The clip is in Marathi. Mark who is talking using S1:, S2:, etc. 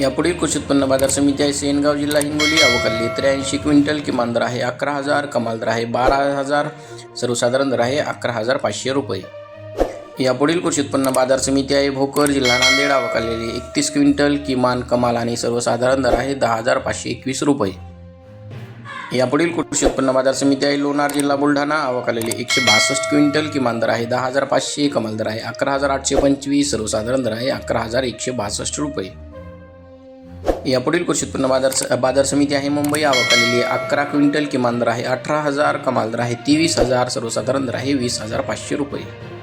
S1: यापुढील कृषी उत्पन्न बाजार समिती आहे. सेनगाव जिल्हा हिंगोली अवकाली त्र्याऐंशी क्विंटल किमान दर आहे अकरा हजार कमाल दर आहे बारा हजार सर्वसाधारण दर आहे अकरा हजार पाचशे रुपये. यापुढील कृषी उत्पन्न बाजार समिती आहे. भोकर जिल्हा नांदेड अवकालेली एकतीस क्विंटल किमान कमाल आणि सर्वसाधारण दर आहे दहा हजार पाचशे एकवीस रुपये. यापुढील कृषी उत्पन्न बाजार समिती आहे. लोणार जिल्हा बुलढाणा अवकालेली एकशे बासष्ट क्विंटल किमान दर आहे दहा हजार पाचशे कमाल दर आहे अकरा हजार आठशे पंचवीस सर्वसाधारण दर आहे अकरा हजार एकशे बासष्ट रुपये. यापुढील कृषी उत्पन्न बाजार बाजार समिती आहे. मुंबई आवकालेली अकरा क्विंटल किमान दर आहे. अठरा हजार कमाल दर आहे. तेवीस हजार सर्वसाधारण दर आहे. वीस हजार पाचशे रुपये.